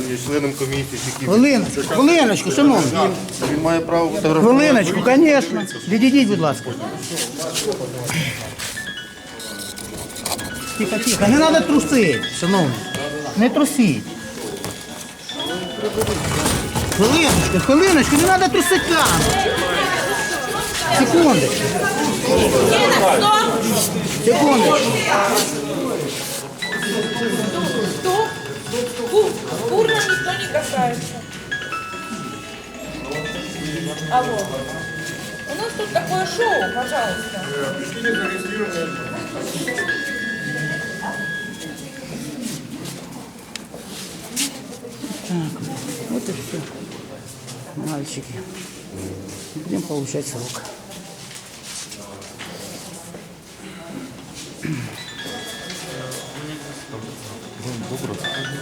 Він є членом комісії, Хвилиночку, хвилиночку, шановні. він має право фотографувати. Хвилиночку, звісно. Відійдіть, будь ласка. Тихо, тихо, не треба трусити, шановні. Не трусіть. Хвилиночку, хвилиночку, не треба трусити камеру. Секундочку. Секундочку. Кур. Курно никто не касается. Алло. У нас тут такое шоу, пожалуйста. Вот и все. Мальчики. Будем получать срок.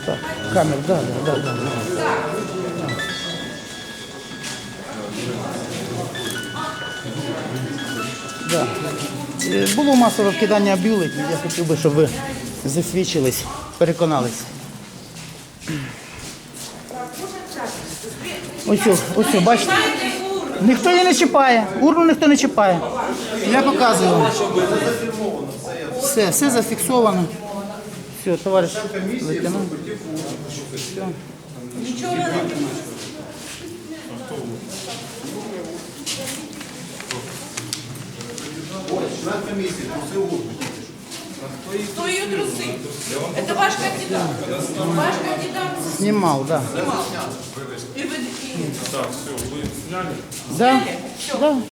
Так, камер, да, да, да, да. Да. Було масове вкидання бюлетнів. Я хотів би, щоб ви засвідчились, переконались. Ось, ось, бачите? Ніхто її не чіпає. Урну ніхто не чіпає. Я показую. Все, все зафіксовано. Все, товарищ витягнув. Все. Нічого не член комісії, просив урну. Кто ее трусы? Это ваш кандидат. Ваш кандидат Снимал, да. снимал. И вы такие. Так, все, вы сняли? Да. Сняли? Всё. Да.